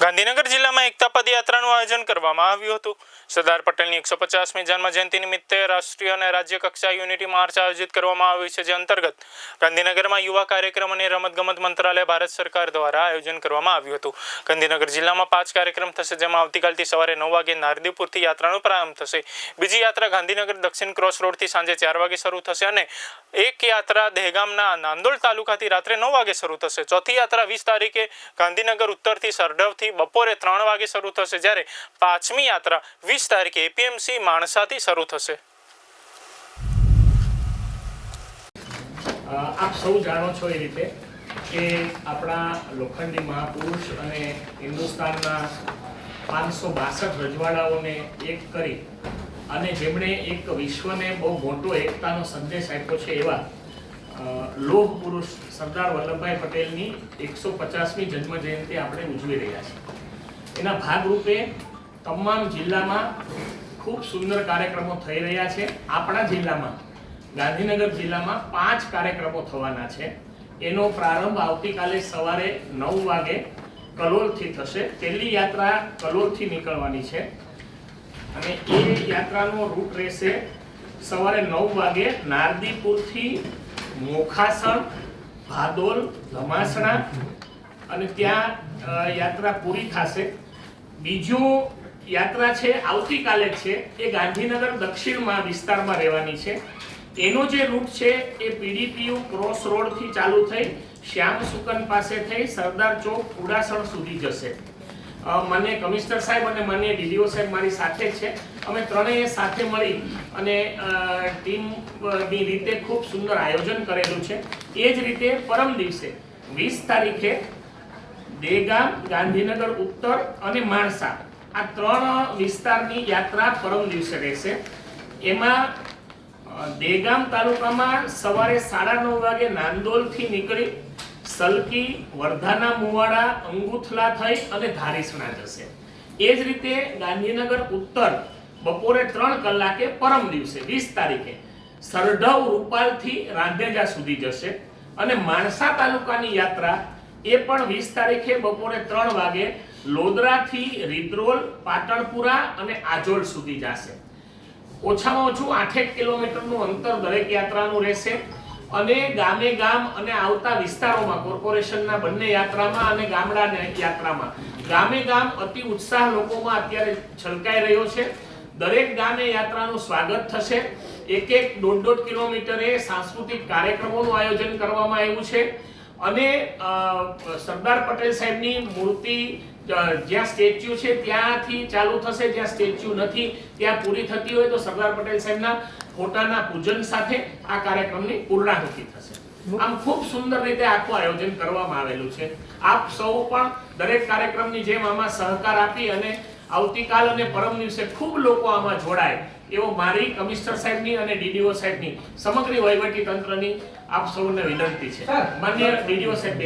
ગાંધીનગર જિલ્લામાં એકતા પદયાત્રાનું આયોજન કરવામાં આવ્યું હતું. સરદાર પટેલની એકસો પચાસમી જન્મ જયંતિ નિમિત્તે રાષ્ટ્રીય અને રાજ્ય કક્ષા યુનિટી માર્ચ આયોજિત કરવામાં આવી છે, જે અંતર્ગત ગાંધીનગરમાં યુવા કાર્યક્રમ અને રમતગમત મંત્રાલય ભારત સરકાર દ્વારા આયોજન કરવામાં આવ્યું હતું. ગાંધીનગર જિલ્લામાં પાંચ કાર્યક્રમ થશે, જેમાં આવતીકાલથી સવારે નવ વાગે નારદીપુરથી યાત્રાનો પ્રારંભ થશે. બીજી યાત્રા ગાંધીનગર દક્ષિણ ક્રોસ રોડથી સાંજે ચાર વાગે શરૂ થશે અને એક યાત્રા દહેગામના નાંદોલ તાલુકાથી રાત્રે નવ વાગે શરૂ થશે. ચોથી યાત્રા વીસ તારીખે ગાંધીનગર ઉત્તરથી સરડવથી બપોરે ત્રણ વાગે શરૂ થશે જ્યારે પાંચમી યાત્રા વીસ તારીખે એપીએમસી માણસાથી શરૂ થશે. આપ સૌ જાણો છો એ રીતે કે આપણા લોખંડી મહાપુરુષ અને હિન્દુસ્તાનના પાંચસો બાસઠ રજવાડાઓને એક કરી અને જેમણે એક વિશ્વને બહુ મોટો એકતાનો સંદેશ આપ્યો છે એવા લોહ પુરુષ સરદાર વલ્લભભાઈ પટેલની એકસો પચાસમી જન્મ જયંતિ આપણે ઉજવી રહ્યા છીએ. એના ભાગરૂપે તમામ જિલ્લામાં ખૂબ સુંદર કાર્યક્રમો થઈ રહ્યા છે. આપણા જિલ્લામાં, ગાંધીનગર જિલ્લામાં પાંચ કાર્યક્રમો થવાના છે. એનો પ્રારંભ આવતીકાલે સવારે નવ વાગે કલોલથી થશે. પહેલી યાત્રા કલોલથી નીકળવાની છે. અને એ યાત્રાનો રૂટ રહેશે સવારે નવ વાગે નારદીપુરથી મોખાસણ, ભાદોલ ધમાસણા અને ત્યાં યાત્રા પૂરી થશે. બીજું યાત્રા છે, આવતીકાલે છે, એ ગાંધીનગર દક્ષિણમાં વિસ્તારમાં રહેવાની છે. એનો જે રૂટ છે, એ પીડીપીયુ ક્રોસ રોડથી ચાલુ થઈ શ્યામ સુકન પાસે થઈ સરદાર ચોક ઉડાસણ સુધી જશે. મને કમિશનર સાહેબ અને મને ડીડીઓ સાહેબ મારી સાથે છે. અમે ત્રણેય સાથે મળી અને ટીમની રીતે ખૂબ સુંદર આયોજન કરેલું છે. એ જ રીતે પરમ દિવસે વીસ તારીખે દેગામ, ગાંધીનગર, ઉત્તર અને માણસા આ ત્રણ વિસ્તારની યાત્રા પરમ દિવસે રહેશે. એમાં દેગામ તાલુકામાં સવારે સાડા નવ વાગે નાંદોલથી નીકળી સલકી, વર્ધાના મુવાડા અંગુથલા થઈ અને ધારીસણા જશે. એ જ રીતે ગાંધીનગર ઉત્તર બપોરે ત્રણ કલાકે પરમ દિવસે, વીસ તારીખે, સરઢવ રૂપાલથી રાંધેજા સુધી જશે અને માણસા તાલુકાની યાત્રા એ પણ વીસ તારીખે બપોરે ત્રણ વાગે લોદરાથી રીદ્રોલ, પાટણપુરા અને આજોલ સુધી જશે. ઓછામાં ઓછું આઠેક કિલોમીટરનું અંતર દરેક યાત્રાનું રહેશે. અને ગામે ગામ અને આવતા વિસ્તારોમાં, કોર્પોરેશનના બંને યાત્રામાં અને ગામડાની યાત્રામાં. ગામે ગામ અતિ ઉત્સાહ લોકોમાં અત્યારે છલકાઈ રહ્યો છે. દરેક ગામે યાત્રાનું સ્વાગત થશે. એક એક દોઢ દોઢ કિલોમીટરે સાંસ્કૃતિક કાર્યક્રમોનું આયોજન કરવામાં આવ્યું છે. અને સરદાર પટેલ સાહેબની મૂર્તિ જ્યાં સ્ટેચ્યુ છે ત્યાંથી ચાલુ થશે જ્યાં સ્ટેચ્યુ નથી ત્યાં પૂરી થતી હોય તો સરદાર પટેલ સાહેબના ફોટાના પૂજન સાથે આ કાર્યક્રમની પૂર્ણાહુતિ થશે. આમ ખૂબ સુંદર રીતે આખું આયોજન કરવામાં આવેલું છે. આપ સૌ પણ દરેક કાર્યક્રમની જેમ આમાં સહકાર આપી અને આવતીકાલ અને પરમ દિવસે ખૂબ લોકો આમાં જોડાય એવો મારી કમિશનર સાહેબની અને ડીડીઓ સાહેબની સમગ્ર વહીવટી તંત્રની આપ સૌને વિનંતી છે. માન્ય ડીડીઓ સાહેબ